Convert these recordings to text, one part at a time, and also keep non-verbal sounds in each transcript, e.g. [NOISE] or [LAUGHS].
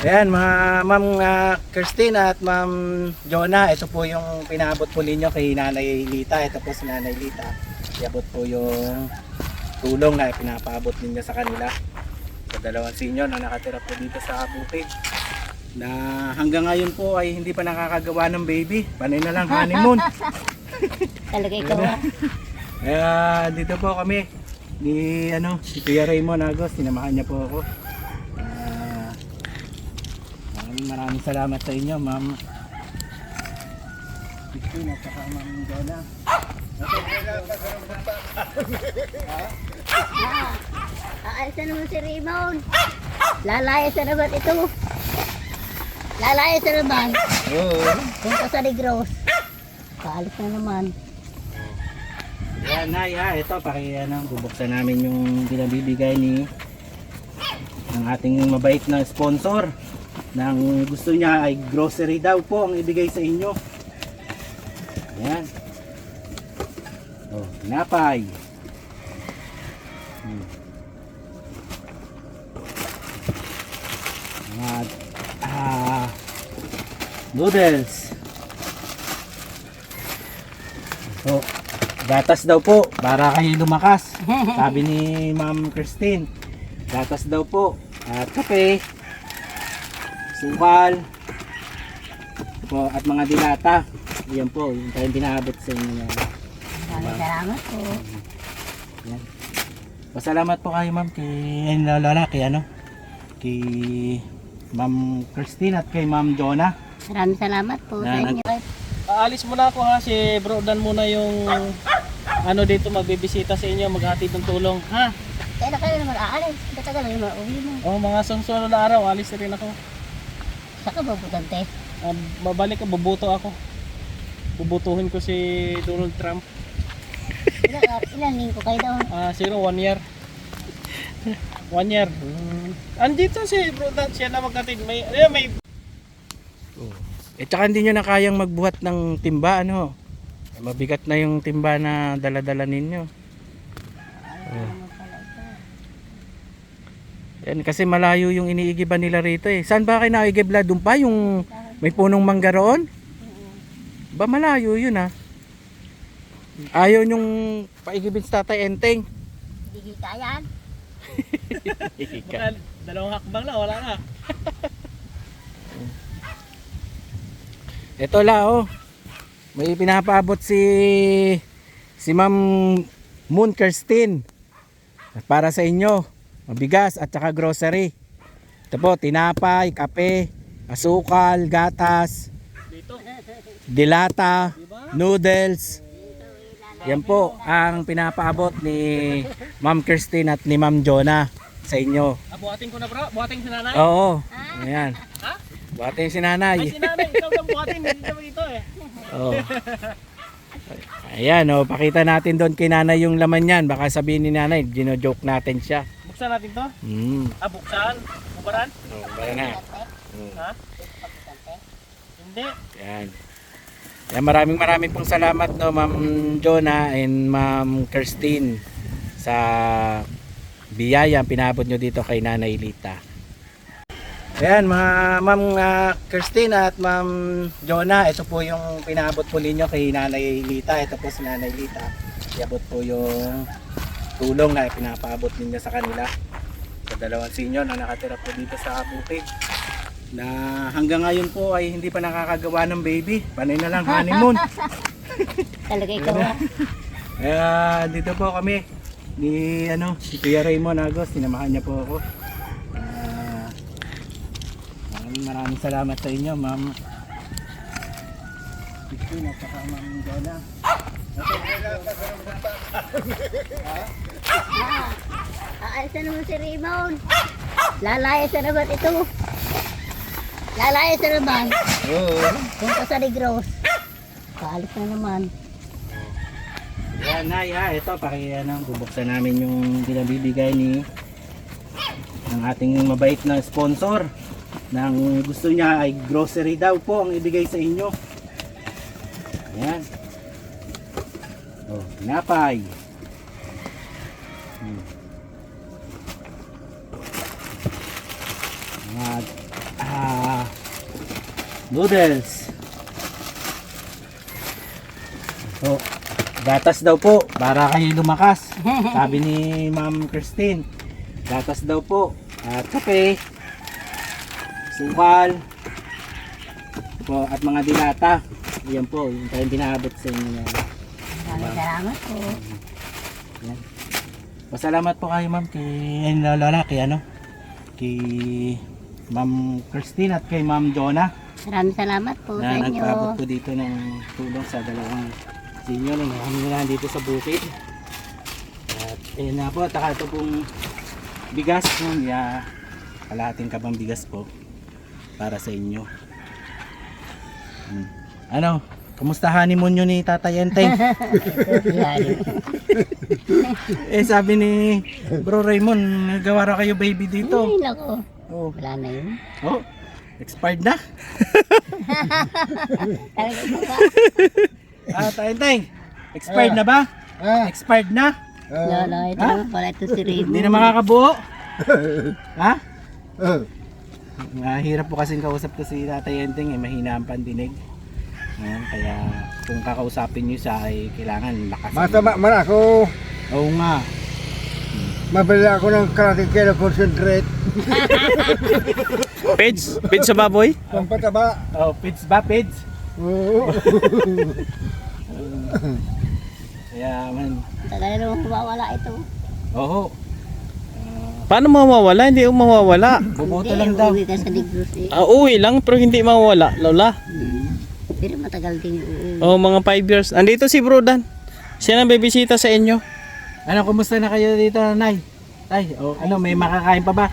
Ayan, mga ma'am uh, Christine at ma'am Jonah, ito po yung pinabot po ninyo kay Nanay Lita. Ito po si Nanay Lita. Iabot po yung tulong na pinapaabot ninyo sa kanila. Sa dalawang senior na nakatira po dito sa bukid. Na hanggang ngayon po ay hindi pa nakakagawa ng baby. Panay na lang honeymoon. [LAUGHS] Talaga ikaw. Kaya dito po kami ni ano, si Kuya Raymond Agos, sinamahan niya po ako. Ah, maraming salamat sa inyo, Ma'am. Christine at saka Ma'am. Ah, aalis na naman si Raymond. Lalayas na naman ito. Lalayas na naman. Oo. Punta sa Negros. Paalis na naman. Yan, Nay, ha, ito, paki, ano, bubuksan namin yung pinabibigay ni ng ating mabait na sponsor ng gusto niya ay grocery daw po ang ibigay sa inyo. Ayan. Oh, napay. Hmm. Mga ah, noodles. Oh, gatas daw po para kayo lumakas. [LAUGHS] Sabi ni Ma'am Christine. Gatas daw po. At kape. Sukal. Po, at mga dilata. Yan po, yung tayong pinaabot sa inyo. Maraming salamat po. Yan. Pasalamat po kayo ma'am kay ay, lala kay ano kay Ma'am Christine at kay Ma'am Jonah. Maraming salamat po sa Na- inyo. Aalis muna ako ha, si Bro Dan muna yung ano dito magbibisita sa inyo, maghatid ng tulong. Ha? Kaya na kayo naman aalis. Tatagal na naman uwi mo. Oh, mga sunod na araw, alis na rin ako. Saka babutante. Ah, babalik ko, bubuto ako. Bubutuhin ko si Donald Trump. Ilan, ilan lingko kayo doon? Ah, siguro one year. One year. Hmm. Andito si Bro Dan, siya na maghatid. May, eh, may Eh tsaka hindi nyo na kayang magbuhat ng timba ano. Mabigat na yung timba na dala-dala ninyo. Oh. Yan kasi malayo yung iniigiban nila rito eh. Saan ba kayo naigibla? Doon pa yung may punong mangga roon? Ba malayo yun ah. Ayaw yung paigibin sa tatay enteng. Hindi kaya yan. baka dalawang hakbang na, wala na. Ito la oh. May pinapaabot si si Ma'am Moon Kirsten para sa inyo. Mabigas at saka grocery. Ito po, tinapay, kape, asukal, gatas, dilata, noodles. Yan po ang pinapaabot ni Ma'am Kirsten at ni Ma'am Jonah sa inyo. Ah, buhatin ko na bro, buhatin si nanay. Oo. Ayan. Ha? Buhatin si Ay, nanay. si nanay, ikaw lang buhatin, hindi naman dito eh. Oh. Ayan, oh, pakita natin doon kay nanay yung laman yan. Baka sabihin ni nanay, gino-joke natin siya. Buksan natin to. Hmm. Ah, buksan? Bubaran? Oh, bara na. Hmm. Ha? Hindi. Yan. Yan, maraming maraming pong salamat no, Ma'am Jonah and Ma'am Kirstine sa biyaya pinabot nyo dito kay Nanay Lita. Ayan, mga Ma'am uh, Christine at Ma'am Jonah, ito po yung pinabot po ninyo kay Nanay Lita. Ito po si Nanay Lita. Iabot po yung tulong na pinapaabot ninyo sa kanila. Sa dalawang senior na nakatira po dito sa bukid. Na hanggang ngayon po ay hindi pa nakakagawa ng baby. Panay na lang honeymoon. [LAUGHS] Talaga ikaw. Kaya dito po kami ni ano, si Kuya Raymond Agos, sinamahan niya po ako. Ah, maraming maraming salamat sa inyo, Ma'am. Christine at saka Ma'am Jonah. [LAUGHS] Ah, aalis na naman si Raymond. Lalayas na naman ito. Lalayas na naman. Oo. Punta sa Negros. Paalis na naman. Yan, Nay, ha, ito, paki, ano, bubuksan namin yung pinabibigay ni ng ating mabait na sponsor ng gusto niya ay grocery daw po ang ibigay sa inyo. Ayan. Oh, napay. Hmm. Mga ah, Noodles. Oh, gatas daw po para kayo lumakas. [LAUGHS] Sabi ni Ma'am Christine. Gatas daw po. At kape. Sukal. Po, at mga dilata. Yan po, yung tayong binaabot sa inyo. Maraming salamat po. Pasalamat po kayo ma'am kay kay ano kay Ma'am Christine at kay Ma'am Jonah Maraming salamat po sa na inyo. nagpaabot po dito ng tulong sa dalawang senior na kami na dito sa bukid. At ayun na po, at saka ito pong bigas po niya, kalahating kabang bigas po para sa inyo. Hmm. Ano, kumusta honeymoon nyo ni Tatay Enteng? [LAUGHS] Eh sabi ni Bro Raymond, nagawa raw kayo baby dito. Ay, nako. Oh, Wala na yun. oh expired na. [LAUGHS] Ah, Tatay Enteng, expired na ba? Ah, Expired na? Lolo, ito naman pala ito si Remo. Hindi na makakabuo? [LAUGHS] ha? ah, Mahirap po kasing kausap ko si Tatay Enteng eh, mahina ang pandinig. Ayan, kaya kung kakausapin niyo siya ay kailangan lakas. masama man ako. Oo nga. Mabili ako ng karating kilo concentrate. Page? [LAUGHS] Page sa baboy? Pampataba. Oh, pits ba, pits? Oo. [LAUGHS] Kaya man, Tagal na naman mawawala ito. oo. Paano mawawala? Hindi yung mawawala. Bubuto lang daw. uuwi ka sa Negros eh. Ah, uwi lang pero hindi mawawala, Lola. Hmm. Pero matagal din yung uuwi. Oh, mga 5 years. Andito si Bro Dan. Siya nang bibisita sa inyo. Ano, kumusta na kayo dito, Nay? Tay, oh, ano, may makakain pa ba?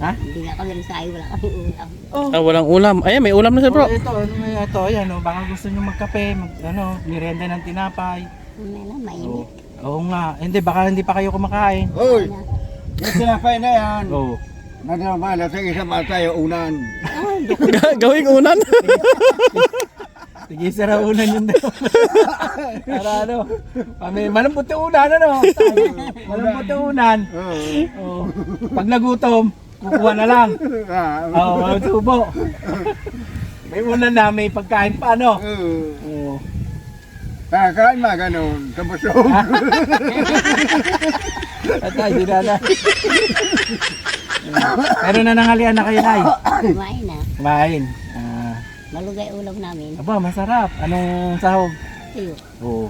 Ha? Hindi nga kami sa wala kami ulam. Oh. Ah, walang ulam. Ayan, may ulam na si Oh, Bro. ito, ano, may ito, ayan, oh, baka gusto nyo magkape, mag, ano, merienda ng tinapay. May lang, Oo. mainit. Oo nga, hindi, baka hindi pa kayo kumakain. Hoy, yung tinapay na yan. Oo. Nadamala sa isang mata tayo unan. Gawing unan. Sige, sara unan yun daw. Para ano, kami, malampot yung unan, ano? Tay, Malampot yung unan. Oo. Oo. Pag nagutom, kukuha na lang. Ah, Oo, oh, subo. May unan na, may pagkain pa, ano? Oo. Oo. Kakain mga ganun. Sa busog. [LAUGHS] At ay, di na na. Pero nanangalian na kayo, Nay. Kumain na. Kumain. Ah, Malugay ulam namin. aba, masarap. Anong sahog? Tuyo. Oo.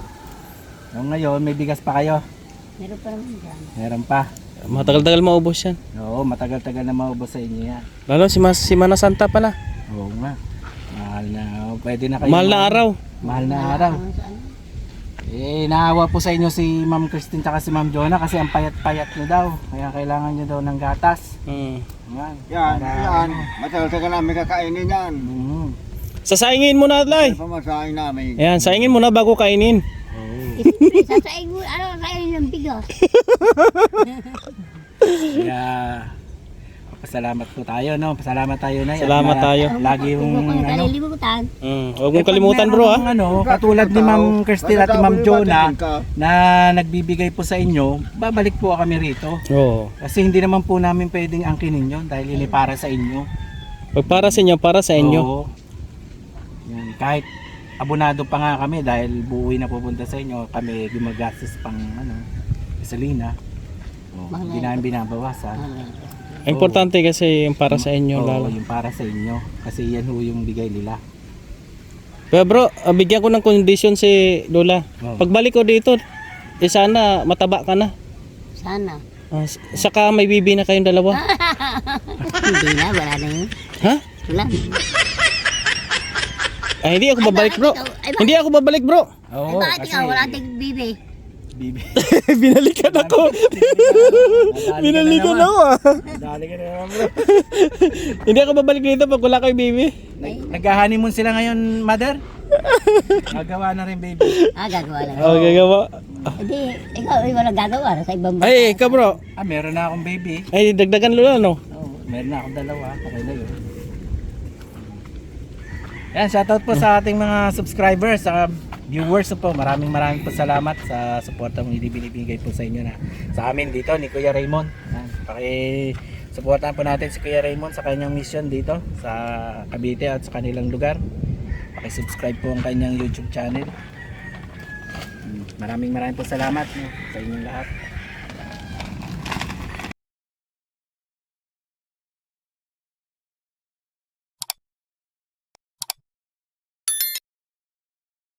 So, ngayon, may bigas pa kayo. Meron pa naman dyan. Meron pa. Matagal-tagal maubos yan. Oo, matagal-tagal na maubos sa inyo yan. Lalo si, Mas, si Mana Santa pala. Oo nga. Mahal na. Pwede na kayo. Mahal na araw. Mahal na araw. Ano sa ano? Eh, naawa po sa inyo si Ma'am Christine at si Ma'am Jonah kasi ang payat-payat nyo daw. Kaya kailangan nyo daw ng gatas. Hmm. Yan. Yan, Para- yan. Matagal-tagal namin kakainin yan. Mhm. Sasaingin mo na, Lay. Pamasahin namin. Ayan, saingin mo na bago kainin. Oo. Sasaing mo, ano, kain ng bigas. [LAUGHS] Kaya, pasalamat po tayo, no? Pasalamat tayo na. Salamat tayo. Lagi yung, ano, kalilimutan. Hmm. Huwag mong kalimutan, bro, ah. Meron ano, katulad ni Ma'am Christine at ni Ma'am Jonah na nagbibigay po sa inyo, babalik po kami rito. Oo. Kasi hindi naman po namin pwedeng angkinin yun dahil ay para sa inyo. Pag para sa inyo, para sa inyo. Oo. Yan, kahit abonado pa nga kami dahil buuwi na pupunta sa inyo, kami gumagastos pang ano, gasolina. Oh, Mahal hindi na namin binabawasan. Importante kasi yung para sa inyo, Oo, lalo. yung para sa inyo. Kasi yan ho yung bigay nila. Pero bro, ah, bigyan ko ng condition si Lola. Oo. Pagbalik ko dito, eh sana mataba ka na. Sana. Ah, s- saka may bibi na kayong dalawa. [LAUGHS] Hindi na, wala na yun. ha? Wala. Ay, hindi ako babalik bro. ikaw? Ay, bakit? Hindi ako babalik bro. Ay, Oo, bakit ikaw? Wala tayong bibi. Bibi. [LAUGHS] Binalikan ako. Binalikan ako ah. Dali ka na naman bro. [LAUGHS] hindi ako babalik dito pag wala kay bibi. Nag- Nag-honeymoon sila ngayon, mother? Gagawa na rin, baby. Ah, gagawa lang. Oh, gagawa. Hindi, ikaw, ay walang gagawa. Sa ibang Ay, ikaw bro. Ah, meron na akong baby. Ay, dagdagan Lola no. Oo, meron na akong dalawa. Okay na yun. Yan, shoutout po sa ating mga subscribers, sa viewers po. Maraming maraming po salamat sa suporta mong ibinibigay po sa inyo na sa amin dito ni Kuya Raymond. Yan, paki Supportan po natin si Kuya Raymond sa kanyang mission dito sa Cavite at sa kanilang lugar. Paki-subscribe po ang kanyang YouTube channel. Maraming maraming po salamat no, sa inyong lahat.